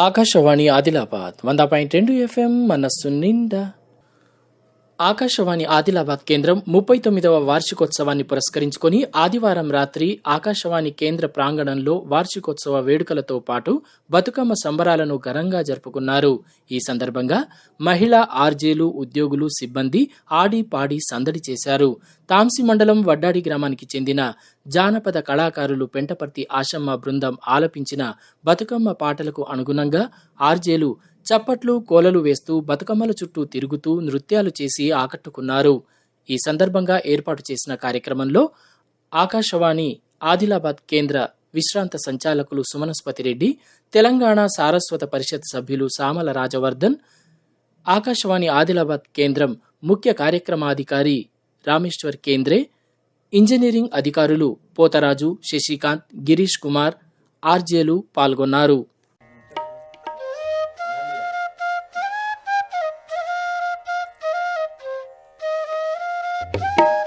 ఆకాశవాణి ఆదిలాబాద్ వంద పాయింట్ రెండు ఎఫ్ఎం మనస్సు నిండా. ఆకాశవాణి ఆదిలాబాద్ కేంద్రం ముప్పై తొమ్మిదవ వార్షికోత్సవాన్ని పురస్కరించుకొని ఆదివారం రాత్రి ఆకాశవాణి కేంద్ర ప్రాంగణంలో వార్షికోత్సవ వేడుకలతో పాటు బతుకమ్మ సంబరాలను ఘనంగా జరుపుకున్నారు. ఈ సందర్భంగా మహిళా ఆర్జేలు ఉద్యోగులు సిబ్బంది ఆడి పాడి సందడి చేశారు. తాంసి మండలం వడ్డాడి గ్రామానికి చెందిన జానపద కళాకారులు పెంటపర్తి ఆశమ్మ బృందం ఆలపించిన బతుకమ్మ పాటలకు అనుగుణంగా ఆర్జేలు చప్పట్లు కోలలు వేస్తూ బతుకమ్మల చుట్టూ తిరుగుతూ నృత్యాలు చేసి ఆకట్టుకున్నారు. ఈ సందర్భంగా ఏర్పాటు చేసిన కార్యక్రమంలో ఆకాశవాణి ఆదిలాబాద్ కేంద్ర విశ్రాంత సంచాలకులు సుమనస్పతి రెడ్డి తెలంగాణ సారస్వత పరిషత్ సభ్యులు సామల రాజవర్ధన్ ఆకాశవాణి ఆదిలాబాద్ కేంద్రం ముఖ్య కార్యక్రమాధికారి రామేశ్వర్ కేంద్రే ఇంజనీరింగ్ అధికారులు పోతరాజు శశికాంత్ గిరీష్ కుమార్ ఆర్జేలు పాల్గొన్నారు. Bye.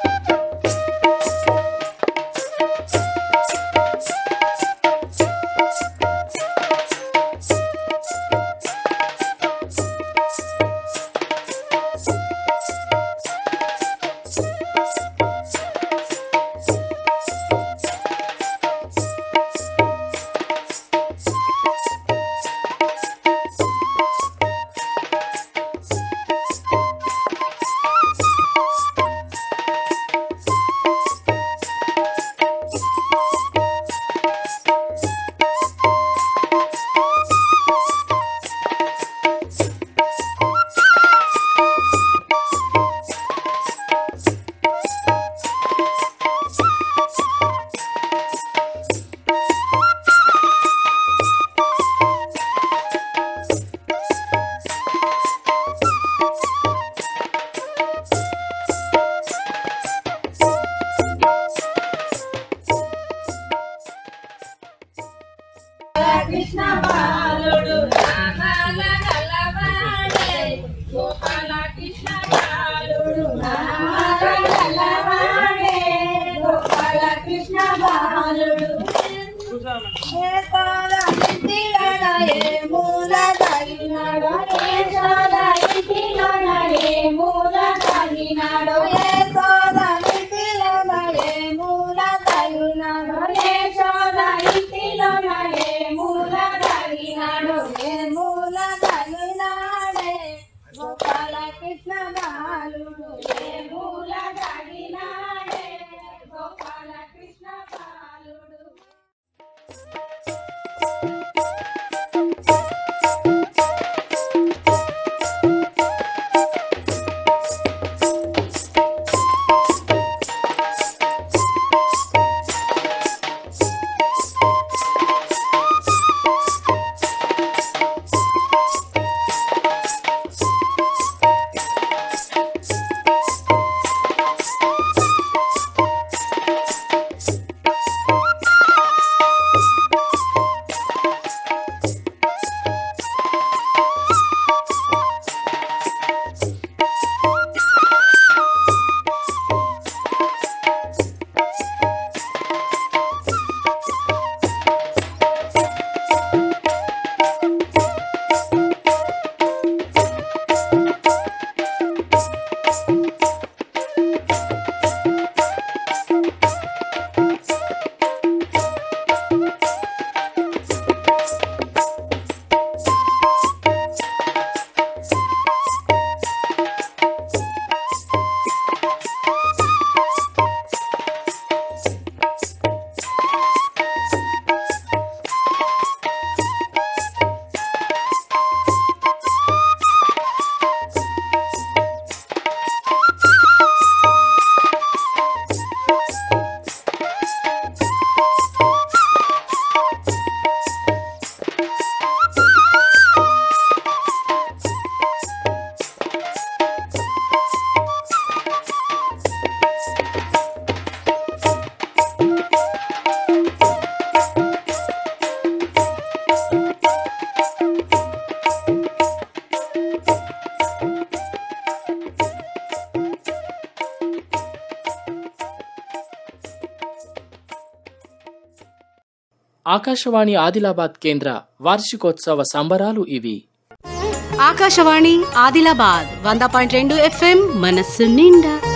కృష్ణ బాలుడు నామాల గలవాడే గోపాల కృష్ణ బాలుడు నామాల గలవాడే గోపాల కృష్ణ బాలుడు. ఏ మూల తగినాడో ఏ మూల ఆకాశవాణి ఆదిలాబాద్ కేంద్ర వార్షికోత్సవ సంబరాలు ఇవి. ఆకాశవాణి ఆదిలాబాద్ వంద పాయింట్ రెండు ఎఫ్ఎం మనస్సు నిండా.